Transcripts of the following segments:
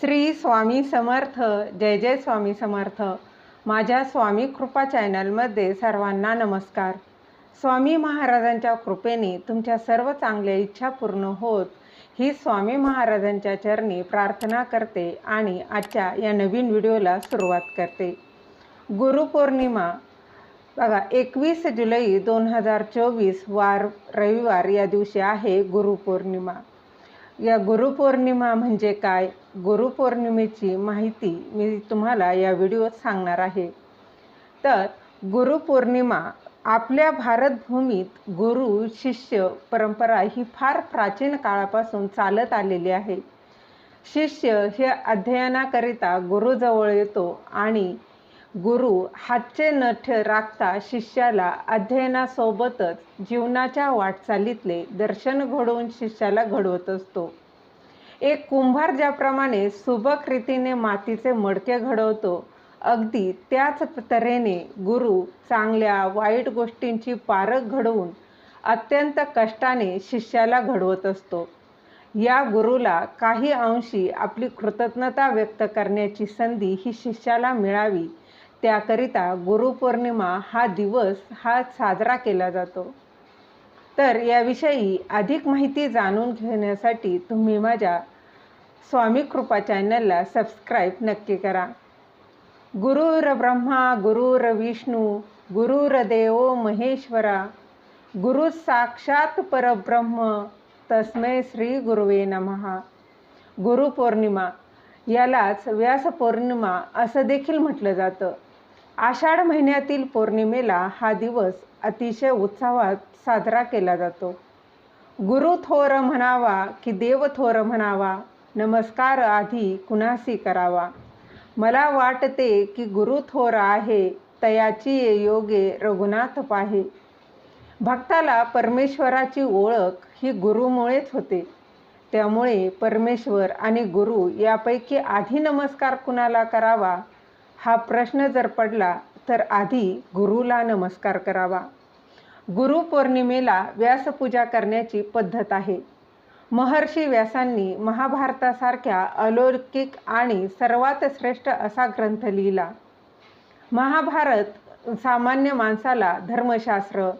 श्री स्वामी समर्थ जय जय स्वामी समर्थ. माझ्या स्वामी कृपा चॅनलमध्ये सर्वांना नमस्कार. स्वामी महाराजांच्या कृपेने तुमच्या सर्व चांगल्या इच्छा पूर्ण होत ही स्वामी महाराजांच्या चरणी प्रार्थना करते आणि आजच्या या नवीन व्हिडिओला सुरुवात करते. गुरुपौर्णिमा बघा एकवीस जुलै दोन हजार चोवीस वार रविवार या दिवशी आहे गुरुपौर्णिमा या गुरुपौर्णिमा म्हणजे काय? गुरुपौर्णिमेची माहिती मी तुम्हाला या व्हिडिओत सांगणार आहे. तर गुरुपौर्णिमा आपल्या भारतभूमीत गुरु शिष्य परंपरा ही फार प्राचीन काळापासून चालत आलेली आहे. शिष्य हे अध्ययनाकरिता गुरुजवळ येतो आणि गुरु हातचे नठ राखता शिष्याला अध्ययनासोबतच जीवनाच्या वाटचालीतले दर्शन घडवून शिष्याला घडवत असतो. एक कुंभार ज्याप्रमाणे सुबक रीतीने मातीचे मडके घडवतो अगदी त्याच तऱ्हेने गुरु चांगल्या वाईट गोष्टींची पारख घडवून अत्यंत कष्टाने शिष्याला घडवत असतो. या गुरुला काही अंशी आपली कृतज्ञता व्यक्त करण्याची संधी ही शिष्याला मिळावी त्याकरिता गुरुपौर्णिमा हा दिवस हा साजरा केला जातो. तर याविषयी अधिक माहिती जाणून घेण्यासाठी तुम्ही माझ्या स्वामी कृपा चॅनलला सबस्क्राईब नक्की करा. गुरुर ब्रह्मा गुरुर विष्णू गुरुर देवो महेश्वरा गुरु साक्षात परब्रह्म तस्मै श्री गुरुवे नमहा गुरुपौर्णिमा यालाच व्यास पौर्णिमा असं देखील म्हटलं जातं. आषाढ महिन्यातील पौर्णिमेला हा दिवस अतिशय उत्साहात साजरा केला जातो. गुरु थोर म्हणावा की देव थोर म्हणावा नमस्कार आधी कुणासी करावा? मला वाटते की गुरु थोर आहे तयाची ये योगे रघुनाथ पाहे. भक्ताला परमेश्वराची ओळख ही गुरुमुळेच होते. त्यामुळे परमेश्वर आणि गुरु यापैकी आधी नमस्कार कुणाला करावा हा प्रश्न जर पडला तर आधी गुरुला नमस्कार करावा. गुरुपौर्णिमेला व्यासपूजा करण्याची पद्धत आहे. महर्षी व्यासांनी महाभारतासारख्या अलौकिक आणि सर्वात श्रेष्ठ असा ग्रंथ लिहिला. महाभारत सामान्य माणसाला धर्मशास्त्र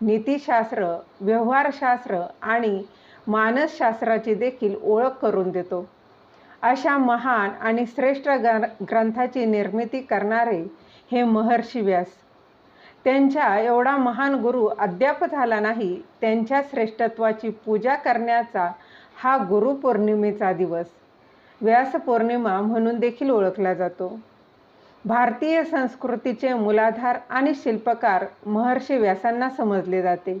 नीतिशास्त्र व्यवहारशास्त्र आणि मानसशास्त्राची देखील ओळख करून देतो. अशा महान आणि श्रेष्ठ ग्र ग्रंथाची निर्मिती करणारे हे महर्षी व्यास. त्यांच्या एवढा महान गुरु अद्याप झाला नाही त्यांच्या श्रेष्ठत्वाची पूजा करण्याचा हा गुरुपौर्णिमेचा दिवस. व्यास पौर्णिमा म्हणून देखील ओळखला जातो. भारतीय संस्कृतीचे मूलाधार आणि शिल्पकार महर्षी व्यासांना समजले जाते.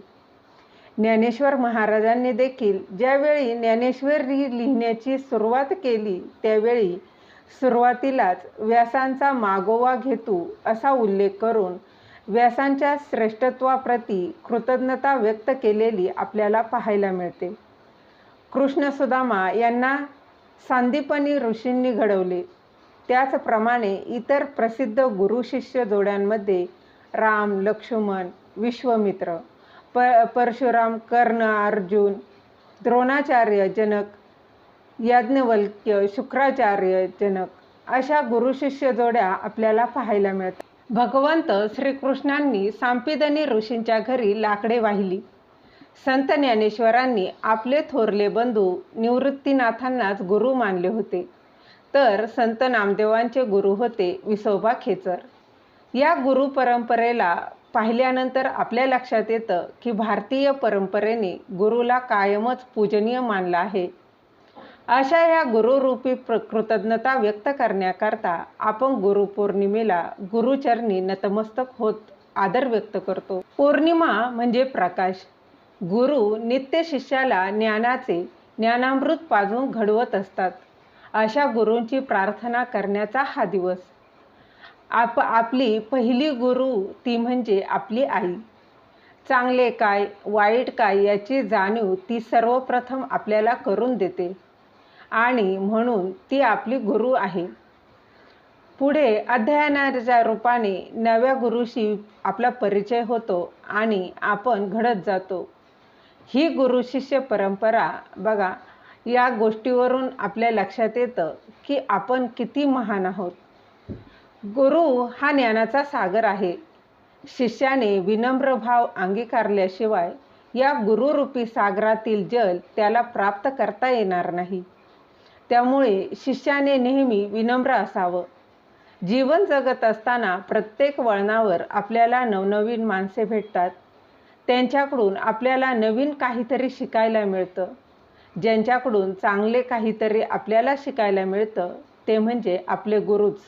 ज्ञानेश्वर महाराजांनी देखील ज्यावेळी ज्ञानेश्वरी लिहिण्याची सुरुवात केली त्यावेळी सुरुवातीलाच व्यासांचा मागोवा घेतू असा उल्लेख करून व्यासांच्या श्रेष्ठत्वाप्रती कृतज्ञता व्यक्त केलेली आपल्याला पाहायला मिळते. कृष्णसुदामा यांना सांदीपनी ऋषींनी घडवले. त्याचप्रमाणे इतर प्रसिद्ध गुरुशिष्य जोड्यांमध्ये राम लक्ष्मण विश्वमित्र प परशुराम कर्ण अर्जुन द्रोणाचार्य जनक याज्ञवल्क्य शुक्राचार्य जनक अशा गुरुशिष्य जोड्या आपल्याला पाहायला मिळतात. भगवंत श्रीकृष्णांनी सांपिदनी ऋषींच्या घरी लाकडे वाहिली. संत ज्ञानेश्वरांनी आपले थोरले बंधू निवृत्तीनाथांनाच गुरु मानले होते. तर संत नामदेवांचे गुरु होते विसोबा खेचर. या गुरु परंपरेला पाहिल्यानंतर आपल्या लक्षात येतं की भारतीय परंपरेने गुरुला कायमच पूजनीय मानला आहे. अशा या गुरुरूपी कृतज्ञता व्यक्त करण्याकरता आपण गुरुपौर्णिमेला गुरुचरणी नतमस्तक होत आदर व्यक्त करतो. पौर्णिमा म्हणजे प्रकाश. गुरु नित्य शिष्याला ज्ञानाचे ज्ञानामृत पाजून घडवत असतात. अशा गुरूंची प्रार्थना करण्याचा हा दिवस. आप आपली पहिली गुरु ती म्हणजे आपली आई. चांगले काय वाईट काय याची जाणीव ती सर्वप्रथम आपल्याला करून देते. आणि म्हणून ती आपली गुरु आहे. पुढे अध्ययनाच्या रूपाने नव्या गुरुशी आपला परिचय होतो आणि आपण घडत जातो. ही गुरु शिष्य परंपरा बघा या गोष्टीवरून आपल्या लक्षात येतं की आपण किती महान आहोत. गुरु हा ज्ञानाचा सागर आहे. शिष्याने विनम्र भाव अंगीकारल्याशिवाय या गुरुरूपी सागरातील जल त्याला प्राप्त करता येणार नाही. त्यामुळे शिष्याने नेहमी विनम्र असावं. जीवन जगत असताना प्रत्येक वळणावर आपल्याला नवनवीन माणसे भेटतात. त्यांच्याकडून आपल्याला नवीन काहीतरी शिकायला मिळतं. ज्यांच्याकडून चांगले काहीतरी आपल्याला शिकायला मिळतं ते म्हणजे आपले गुरुच.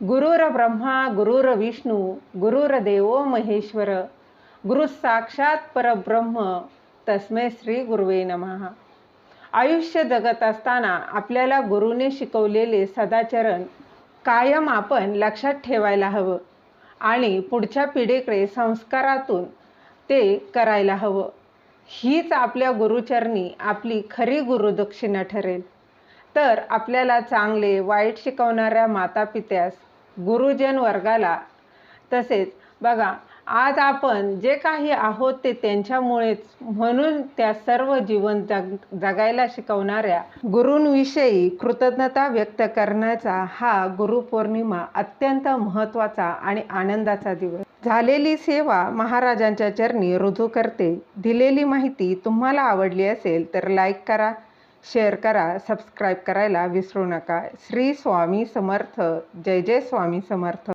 गुरुर ब्रह्मा गुरुर विष्णू गुरुर देवो महेश्वर गुरु साक्षात परब्रह्म तस्मै श्री गुरुवे नमः. आयुष्य जगत असताना आपल्याला गुरुने शिकवलेले सदाचरण कायम आपण लक्षात ठेवायला हवं आणि पुढच्या पिढीकडे संस्कारातून ते करायला हवं. हीच आपल्या गुरुचरणी आपली खरी गुरुदक्षिणा ठरेल. तर आपल्याला चांगले वाईट शिकवणाऱ्या मातापित्यास गुरुजन वर्गाला. तसेच बघा आज आपण जे काही आहोत ते त्यांच्यामुळेच म्हणून त्या सर्व जीवन जग जगायला शिकवणाऱ्या गुरूंविषयी कृतज्ञता व्यक्त करण्याचा हा गुरुपौर्णिमा अत्यंत महत्त्वाचा आणि आनंदाचा दिवस. झालेली सेवा महाराजांच्या चरणी रुजू करते. दिलेली माहिती तुम्हाला आवडली असेल तर लाईक करा शेअर करा सबस्क्राईब करायला विसरू नका. श्री स्वामी समर्थ. जय जय स्वामी समर्थ.